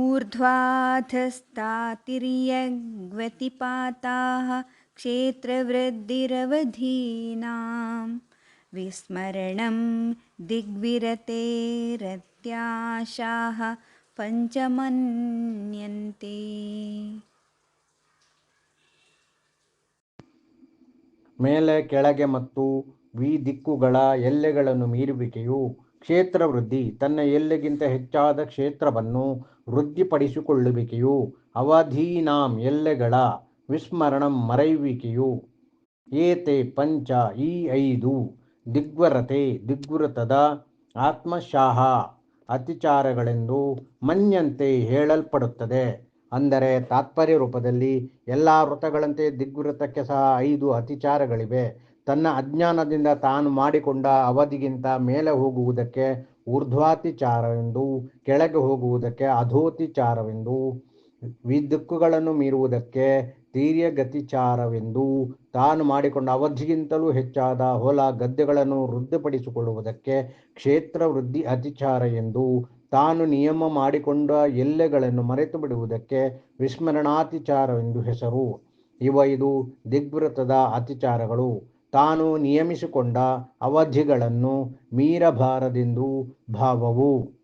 ऊर्ध्वाधस्तातिर्यग्वतिपाताः क्षेत्रवृद्धिरवधीनां विस्मरणं दिग्विरतेरत्याशाः पञ्चमन्यन्ते ಮೇಲೆ ಕೆಳಗೆ ಮತ್ತು ವಿ ದಿಕ್ಕುಗಳ ಎಲ್ಲೆಗಳನ್ನು ಮೀರುವಿಕೆಯು ಕ್ಷೇತ್ರ ವೃದ್ಧಿ ತನ್ನ ಎಲ್ಲೆಗಿಂತ ಹೆಚ್ಚಾದ ಕ್ಷೇತ್ರವನ್ನು ವೃದ್ಧಿಪಡಿಸಿಕೊಳ್ಳುವಿಕೆಯು ಅವಧೀನಾಂ ಎಲ್ಲೆಗಳ ವಿಸ್ಮರಣಂ ಮರೆಯುವಿಕೆಯು ಏತೆ ಪಂಚ ಈ ಐದು ದಿಗ್ವರತೆ ದಿಗ್ವೃತದ ಆತ್ಮಶಾಹ ಅತಿಚಾರಗಳೆಂದು ಮನ್ಯಂತೆ ಹೇಳಲ್ಪಡುತ್ತದೆ. ಅಂದರೆ ತಾತ್ಪರ್ಯ ರೂಪದಲ್ಲಿ ಎಲ್ಲ ವೃತಗಳಂತೆ ದಿಗ್ವೃತಕ್ಕೆ ಸಹ ಐದು ಅತಿಚಾರಗಳಿವೆ. ತನ್ನ ಅಜ್ಞಾನದಿಂದ ತಾನು ಮಾಡಿಕೊಂಡ ಅವಧಿಗಿಂತ ಮೇಲೆ ಹೋಗುವುದಕ್ಕೆ ಊರ್ಧ್ವಾತಿಚಾರವೆಂದು, ಕೆಳಗೆ ಹೋಗುವುದಕ್ಕೆ ಅಧೋತಿಚಾರವೆಂದು, ವಿದಿಕ್ಕುಗಳನ್ನು ಮೀರುವುದಕ್ಕೆ ತೀರ್ಯಗತಿಚಾರವೆಂದು, ತಾನು ಮಾಡಿಕೊಂಡ ಅವಧಿಗಿಂತಲೂ ಹೆಚ್ಚಾದ ಹೊಲ ಗದ್ದೆಗಳನ್ನು ವೃದ್ಧಿಪಡಿಸಿಕೊಳ್ಳುವುದಕ್ಕೆ ಕ್ಷೇತ್ರ ವೃದ್ಧಿ ಅತಿಚಾರ ಎಂದು, ತಾನು ನಿಯಮ ಮಾಡಿಕೊಂಡ ಎಲ್ಲೆಗಳನ್ನು ಮರೆತು ಬಿಡುವುದಕ್ಕೆ ವಿಸ್ಮರಣಾತಿಚಾರವೆಂದು ಹೆಸರು. ಇವ ಇದು ದಿಗ್ವೃತದ ಅತಿಚಾರಗಳು. ತಾನು ನಿಯಮಿಸಿಕೊಂಡ ಅವಧಿಗಳನ್ನು ಮೀರಬಾರದೆಂದು ಭಾವವು.